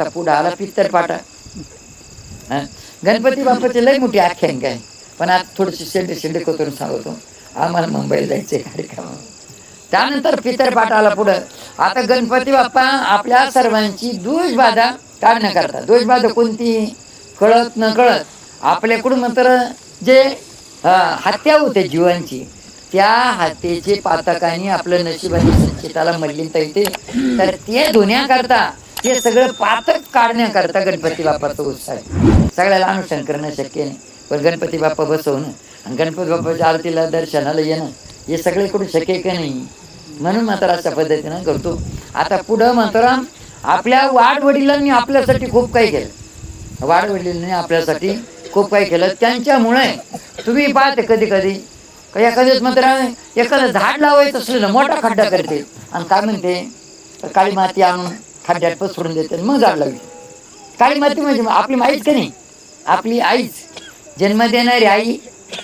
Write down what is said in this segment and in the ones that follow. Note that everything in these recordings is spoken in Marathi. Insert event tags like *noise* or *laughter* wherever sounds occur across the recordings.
आला पित्तर पाटा. हं. गणपती बाप्पाची लय मोठी आख्यान काय? पण आता थोडीशी शेंडे शेंडे करून सांगतो. आम्हाला मुंबईला जायचे कार्यक्रम त्यानंतर पितर पाट आला पुढं. आता गणपती बाप्पा आपल्या सर्वांची दोषबाधा काढण्याकरता. दोषबाधा कोणती? कळत न कळत. आपल्याकडून मात्र जे हत्या होते जीवांची त्या हत्येचे पातकाने आपलं नशिबाने संचिताला मल्लिनता येते तर ते धुण्याकरता ते सगळं पातक काढण्याकरता गणपती बाप्पाचा उत्साह सगळ्याला अनुष्ठान करणं शक्य नाही. पण गणपती बाप्पा बसवणं आणि गणपती बाप्पाच्या आरतीला दर्शनाला येणं हे सगळीकडून शक्य आहे का नाही? म्हणून मात्र अशा पद्धतीनं करतो. आता पुढं मात्र आपल्या वाडवडिलांनी आपल्यासाठी खूप काही केलं. वाडवडिलांनी आपल्यासाठी खूप काही केलं. त्यांच्यामुळे तुम्ही पाहते कधी कधी का एखाद्याच मात्र एखादं झाड लावायचं असलं ना मोठा खड्डा करते आणि काय म्हणते? काळी माती आणून खड्ड्यात पसरून देते मग झाड लावते काळी माती म्हणजे आपली आईच का नाही. आपली आईच. जन्म देणारी आई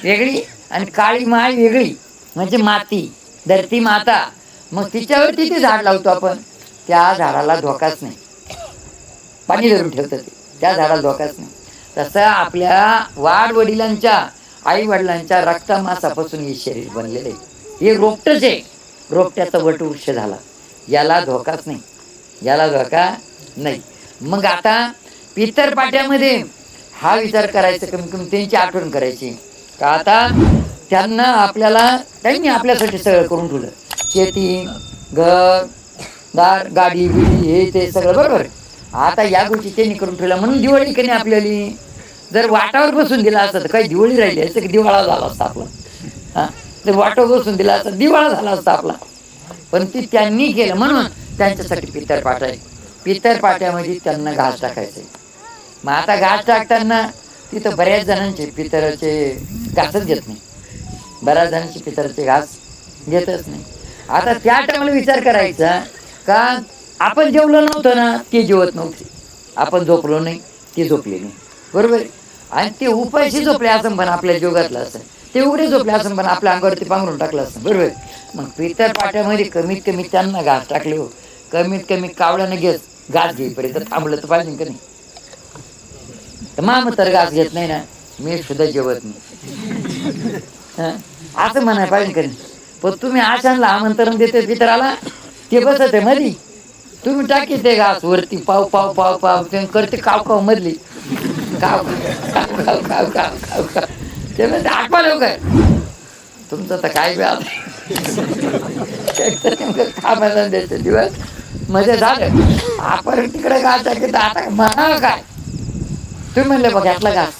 वेगळी आणि काळी माय वेगळी. म्हणजे माती धरती माता. मग तिच्यावरती ते झाड लावतो आपण. त्या झाडाला धोकाच नाही. पाणी धरून ठेवतं ते. त्या झाडाला धोकाच नाही. तसं आपल्या वाड वडिलांच्या आई वडिलांच्या रक्तमासापासून हे शरीर बनलेलं आहे. हे रोपटच आहे. रोपट्याचा वटवृक्ष झाला. याला धोकाच नाही. याला धोका नाही. मग आता पितर पाट्यामध्ये हा विचार करायचा कमी कमी त्यांची आठवण करायची. का आता त्यांना आपल्याला त्यांनी आपल्यासाठी सगळं करून ठेवलं. शेती घर दार गाडी बिडी हे ते सगळं बरोबर. आता या गोष्टी त्यांनी करून ठेवल्या. म्हणून दिवाळी कधी आपल्याली? जर वाटावर बसून दिला असतं तर काही दिवाळी राहिली असतं की दिवाळा झाला असता आपला? हा? जर वाटावर बसून दिला असता दिवाळा झाला असता आपला. पण ती त्यांनी केलं. म्हणून त्यांच्यासाठी पितर पाट आहे. पितर पाट्यामध्ये त्यांना घास टाकायचे. मग आता घास टाकताना तिथं बऱ्याच जणांचे पितराचे घासच घेत नाही. बऱ्याच जणांचे पितराचे घास घेतच नाही. आता त्या टायमाला विचार करायचा का आपण जेवलो नव्हतं ना ते जेवत नव्हते. आपण झोपलो नाही ते झोपले नाही. बरोबर आणि ते उपायशी झोपले असं पण आपल्या जोगातलं असं. ते उघडे झोपले असं पण आपल्या अंगावरती पांघरून टाकलं असं. बरोबर मग पितर पाट्यामध्ये कमीत कमी त्यांना घास टाकले हो. कमीत कमी कावळ्यानं घेत घास घेईपर्यंत थांबलं तर पाहिजे का नाही? तर माम तर घास घेत नाही ना मी सुद्धा जेवत नाही. असं म्हणाय पाहिजे का नाही? पण तुम्ही आशांना आमंत्रण देते पितराला ते बसत आहे मधी. तुम्ही टाकी ते घास वरती पाव पाव पाव पाव ते करते काव काव मधली. काव काव काव काव काव काव काव. ते म्हणते आठवा आहे. तुमचं तर काय बी आता? *laughs* कामाला दिवस. मध्ये झालं. आपण तिकडे घास तर आता म्हणा काय? तुम्ही म्हणले बघ घातला घास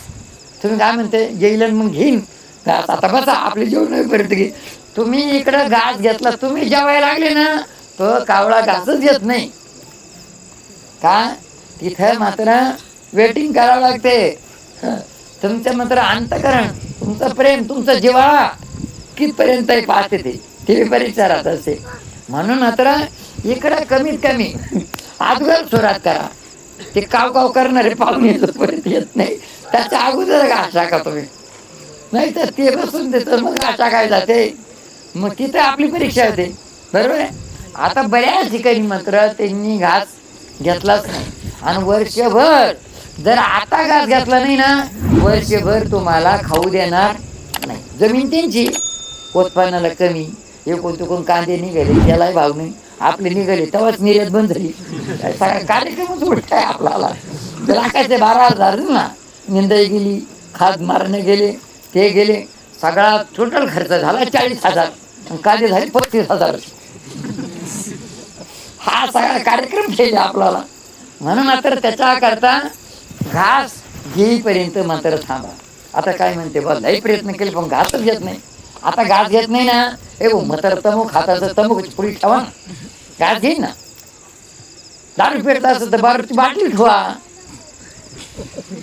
तुम्ही काय म्हणते? येईल मग घेईन. घास आता बसा आपली जेवण पर्यंत घे तुम्ही इकडं घास घेतला तुम्ही जेवायला लागले ना तो कावळा घासच घेत नाही. का? तिथं मात्र वेटिंग करावं लागते. तुमचं मात्र अंतकरण तुमचं प्रेम तुमचं जिव्हाळा कितपर्यंत पाहते ते. परीक्षा राहत असते म्हणून मात्र इकडं कमीत कमी. अगोदर सुरात करा. ते काव काव करणारे पाहुणे परत येत नाही त्याच्या अगोदर घासा का तुम्ही. नाही तर ते बसून देतं मग घास काय जाते. मग तिथं आपली परीक्षा होते. बरोबर आहे? आता बऱ्याच ठिकाणी मात्र त्यांनी घास घेतलाच नाही. आणि वर्षभर जर आता घास घेतला नाही ना वर्षभर तुम्हाला खाऊ देणार नाही. जमीन त्यांची उत्पन्नाला कमी. हे कोणते कोण कांदे निघाले त्यालाही भाव नाही. आपले निघाले तेव्हाच निर्यात बंद झाली. सगळा कार्यक्रमच उलट आपल्याला. लाखाचे बारा हजार ना निंदाई गेली खाद मारणे गेले ते गेले सगळा टोटल खर्च झाला चाळीस हजार. आणि कांदे झाले पस्तीस हजार. हा सगळा कार्यक्रम केला आपल्याला. म्हणून मात्र त्याच्याकरता घास घेईपर्यंत मात्र थांबा. आता काय म्हणते बा लई प्रयत्न केले पण घासच घेत नाही. आता घास घेत नाही ना. हो मतर तमुक हाताचं तमुक पुढे ठेवा. ना घास घेईन ना दारू पेटला असं तर बारूची बाटली ठेवा.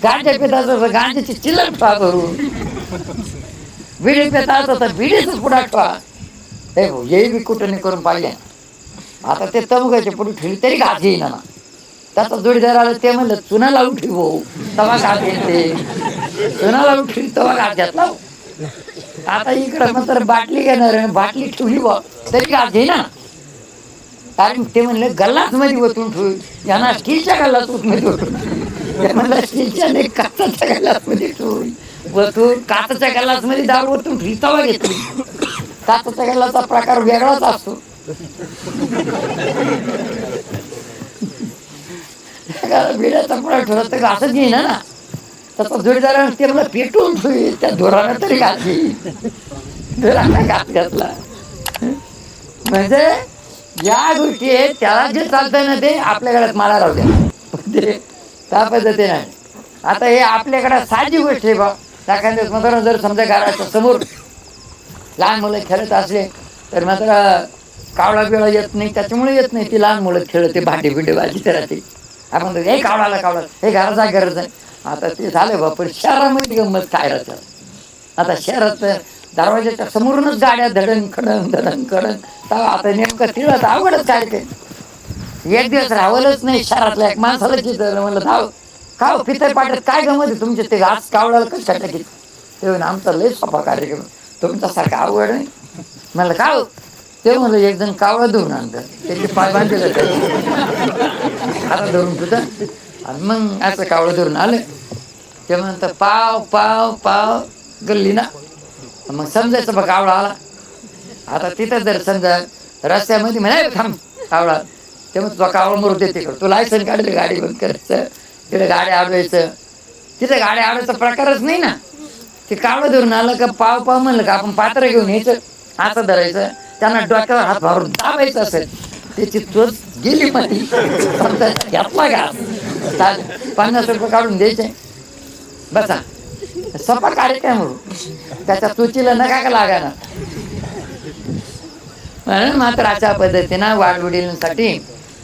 गांजा पेता असं तर गांजाची चिल्लर ठेवा करून बिडी पेता असं तर *laughs* बिडीच पुढा ठेवा. हे भाऊ हे बी कुठं करून पाहिजे आता ते तमुकाचे पुढे ठेवली तरी घास येईना ना. त्याचा जोडीदार आला ते म्हणलं चुना लावून ठेव तवा घास येते. चुना लावून ठेवली तवा घास घेतला हो. आता इकडं तर बाटली घेणार आहे, बाटली ठेवली बा तरी घास ना कारण ते म्हणले गल्लाच मध्ये ओतून ठेवू यांना स्टीलच्या गल्लासमध्ये होतो म्हणलं स्टीलच्या नाही काचाच्या गल्लासमध्ये ठेवून. वतून काचाच्या गल्लासमध्ये दारू वतून रितावा घेतली. काचाच्या गल्लाचा प्रकार वेगळाच असतो. बिड्याचा पुढा ठेवला तर असंच घेईना ना? त्याचा जोडीदार ते मला पेटून ठेवी त्या धोरानं तरी घातली. धोरानं घात घातला. म्हणजे या गोष्टी आहेत त्याला जे चालतंय ना ते आपल्या घरात मला राहू द्या त्या पद्धतीने. आता हे आपल्याकडे साधी गोष्ट आहे बा. एखाद्या मात्र जर समजा घराच्या समोर लहान मुलं खेळत असले तर मात्र कावळा बिळा येत नाही त्याच्यामुळे येत नाही. ती लहान मुलं खेळते भांडे बिंडे वाजीत राहते. आपण हे कावळाला कावळा हे घराचा गरज आहे आता ते झालं बा पण शहरामध्ये गंमत काय राहतं आता शहरात दरवाजाच्या समोरूनच गाड्या धडण खडण धडण खडण आता नेमकं तिळत अवघडच काय ते? एक दिवस राहवलंच नाही शहरातल्या एक माणसाला चित्र म्हणलं धाव खाव पितर पाट्यात काय गमत आहे तुमचे ते घास कावळाला कशा टाकीत ते आमचा लय सोपा कार्यक्रम तुमच्यासारखा आवड आहे. म्हणलं खाव ते म्हणलं एक जण कावळा धुवून आणतं. त्याचे पाय बांधलेलं आता *laughs* धरून तुझं आणि मग असं कावळं धरून आलं. ते म्हणतं पाव पाव पाव गल्ली ना. मग समजायचं बघ कावळा आला. आता तिथं जर समजा रस्त्यामध्ये म्हणे थांब कावळा. ते मग तुझा कावळा मरू देते तू लायसन काढले गाडी बंद करायचं. तिथे गाड्या अडवायचं तिथे गाड्या अडवायचा प्रकारच नाही ना. ते कावळं धरून आलं का पाव पाव म्हणलं का आपण पात्र घेऊन यायचं. असं धरायचं. त्यांना डोक्यावर हात मारून दाबायचं असेल. त्याची चोच गेली समजा घेतला का पन्नास रुपये काढून द्यायचे. बसा. सोपा कार्यक्रम म्हणून त्याच्या तुचीला नका का लागायला? म्हणून मात्र अशा पद्धतीनं वाढवडिलांसाठी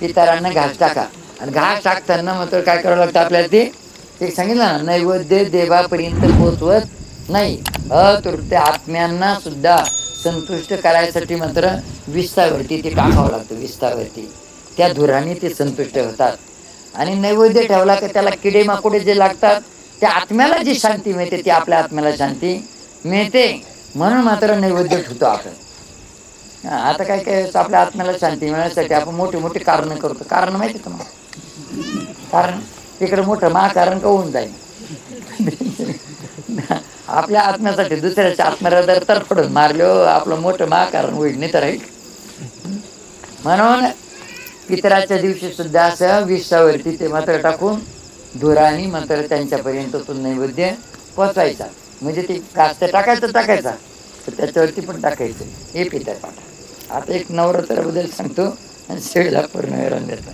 इतरांना घास टाका. आणि घास टाकताना मात्र काय करावं लागतं आपल्याला ते? एक सांगितलं ना नैवेद्य देवापर्यंत पोचवत नाही. अतृप्त आत्म्यांना सुद्धा संतुष्ट करायसाठी मात्र विस्तावरती ते टाकावं लागतं विस्तावरती. त्या धुराने ते संतुष्ट होतात. आणि नैवेद्य ठेवला की त्याला किडे माकोडे जे लागतात त्या आत्म्याला जी शांती मिळते ती आपल्या आत्म्याला शांती मिळते. म्हणून मात्र नैवेद्य ठेवतो आपण. आता काय काय आपल्या आत्म्याला शांती मिळण्यासाठी आपण मोठी मोठी कारण करतो. कारण माहिती मग कारण तिकडे मोठं महाकारण का होऊन जाईल? आपल्या आत्म्यासाठी दुसऱ्याच्या आत्म्याला जर तरफडून मारले हो, आपलं मोठं महाकारण होईल नाही तर म्हणून पितराच्या दिवशी सुद्धा असं विषावरती ते मात्र टाकून धुरानी मंत्र त्यांच्यापर्यंत तो नैवेद्य पोचवायचा म्हणजे ते कास्त टाकायचं टाकायचा. तर त्याच्यावरती पण टाकायचं. हे पितर पाठा आता एक नवरात्राबद्दल सांगतो आणि शेळीला पूर्ण विराम देतो.